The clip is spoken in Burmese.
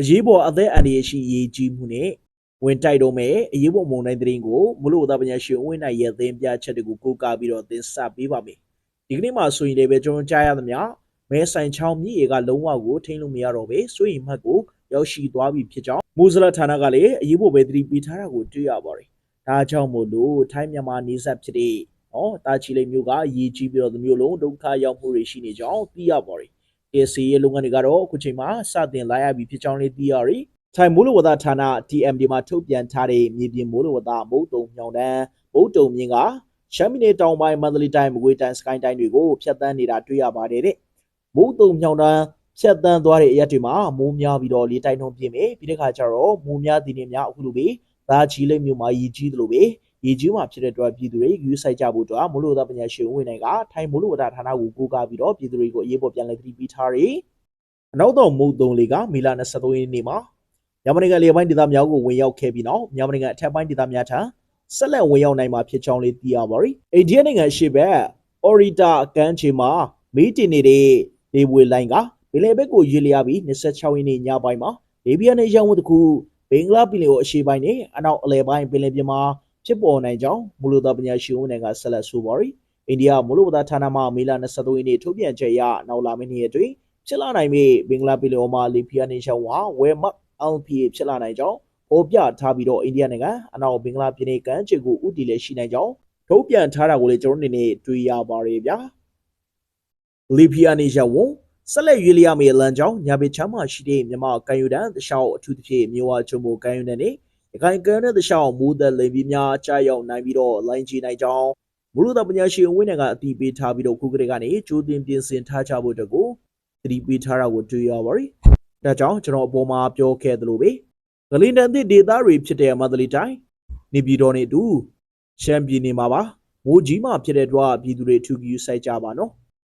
အရေးပေါ်အသက်အန္တရာယ်ရှိရေးကြီးမှုနဲ့ဝင်တိုက်တော့မယ်အရေးပေါ်မုန်တိုင်းသတင်းကိုမလို့သားပညာရှင်ဝင်းနိုင်ရဲ့အသင်းပြချက်တွေကိုကိုးကားပြီးတော့သင်ဆက်ပေးပါမယ်ဒီကနေ့မှာဆိုရင်လည်းပဲကျွန်တော်ကြားရသမျှမဲဆိုင်ချောင်းမြစ်ရေကလုံးဝကိုထိန်းလို့မရတော့ပဲစိုးရင်မှတ်ကိုရောက်ရှိသွားပြီဖြစ်ကြောင်းမူဇလဌာနကလည်းအရေးပေါ်ပဲသတိပေးထားတာကိုတွေ့ရပါတယ်ဒါကြောင့်မို့လို့ထိုင်းမြန်မာနေဆက်ဖြစ်တဲ့ဟောတာချီလိမ်မျိုးကရေကြီးပြီးတော့ဒီမျိုးလုံးဒုက္ခရောက်မှုတွေရှိနေကြောင်းသိရပါတယ် AC ရဲ့လုပ်ငန်းတွေကတော့အခုချိန်မှာစတင်လာရပြီဖြစ်ကြောင်းလေးသိရရီထိုင်မိုးလေဝသဌာန TMD မှာထုတ်ပြန်ထားတဲ့မြေပြင်မိုးလေဝသမုတ်တုံမြောင်တန်းမုတ်တုံမြင့်ကရှမ်းပြည်နယ်တောင်ပိုင်းမန္တလေးတိုင်းမကွေးတိုင်းစကိုင်းတိုင်းတွေကိုဖျက်ဆီးနေတာတွေ့ရပါတယ်တဲ့မုတ်တုံမြောင်တန်းဖြတ်တန်းသွားတဲ့အရက်တွေမှာမိုးများပြီးတော့လေတိုက်နှုန်းပြင်းမယ်ပြီးတဲ့ခါကျတော့မိုးများသည်နေများအခုလိုပဲဒါချီလိမ့်မျိုးမှာရည်ကြီးသလိုပဲ ရည်ကြီးမှာဖြစ်တဲ့အတွက်ပြည်သူတွေယူဆိုင်ကြဖို့အတွက်မိုးလေဝသပညာရှင်ဝင်နိုင်ကထိုင်းမိုးလေဝသဌာနကိုကိုးကားပြီးတော့ပြည်သူတွေကိုအရေးပေါ်ပြန်လည်သတိပေးထားတယ်အနောက်တော်မုတ်တုံလေးကမေလ23ရက်နေ့မှာမြန်မာနိုင်ငံလေပိုင်းဒေသများကိုဝင်ရောက်ခဲ့ပြီးနောက်မြန်မာနိုင်ငံအထက်ပိုင်းဒေသများထံဆက်လက်ဝင်ရောက်နိုင်မှာဖြစ်ကြောင်းလေးသိရပါတယ်အိန္ဒိယနိုင်ငံအရှေ့ဘက်အော်ရီတာအကမ်းခြေမှာမီးတင်နေတဲ့လေပွေလိုင်းကပင်လယ်ဘက်ကိုရွေ့လျားပြီး26ရက်နေ့ညပိုင်းမှာလေဘီယာနယ်ရောင်းဝတ်တစ်ခုဘင်္ဂလားပင်လယ်ကိုအရှေ့ပိုင်းနဲ့အနောက်အလယ်ပိုင်းပင်လယ်ပြင်မှာ ဖြစ်ပေါ်နိုင်ကြောင်းမူလသောပညာရှင်ဝန်တွေကဆက်လက်ဆိုပါရီအိန္ဒိယမူလဝသဌာနမှမေလ23ရက်နေ့ထုတ်ပြန်ချက်အရနောက်လာမယ့်နေ့ရက်တွင်ဖြစ်လာနိုင်ပြီးဘင်္ဂလားပင်လယ်အော်မှာလေဘီယာနယ်ရောင်းဝါဝဲမတ် LPA ဖြစ်လာနိုင်ကြောင်းဟောပြထားပြီးတော့အိန္ဒိယနိုင်ငံအနောက်ဘင်္ဂလားပြည်နယ်ကမ်းခြေကိုဥတီလည်းရှိနိုင်ကြောင်းထုတ်ပြန်ထားတာကိုလည်းကျွန်တော်တို့အနေနဲ့တွေ့ရပါတယ်ဗျာလီဘီယာနယ်ရောင်းဝဆက်လက်ရွေးလျားမယ့်လမ်းကြောင်းညာဘက်ချမ်းမှာရှိတဲ့မြန်မာကန်ယူတန်တခြားအထူးသဖြင့်မြို့ဝချုံမိုကန်ယူတန်နဲ့ရ ခိုင်ကန်တဲ့တခြားမိုးသက်လိမ်ပြီးများကြားရောက်နိုင်ပြီးတော့လိုင်းကြီးနိုင်ကြောင်းမူလသပညာရှင်ဝင်းနယ်ကအတည်ပြုထားပြီးတော့ခုကလေးကနေကြိုတင်ပြင်ဆင်ထားကြဖို့အတွက်ကိုတတိပေးထားတာကိုတွေ့ရပါတယ်။ဒါကြောင့်ကျွန်တော်အပေါ်မှာပြောခဲ့သလိုပဲဂလင်တန်သစ်ဒေသတွေဖြစ်တဲ့မန္တလေးတိုင်းနေပြည်တော်နဲ့အတူရှမ်းပြည်နယ်မှာပါမိုးကြီးမှဖြစ်တဲ့အတွက်ပြည်သူတွေအထူးကြီးစိုက်ကြပါနော်။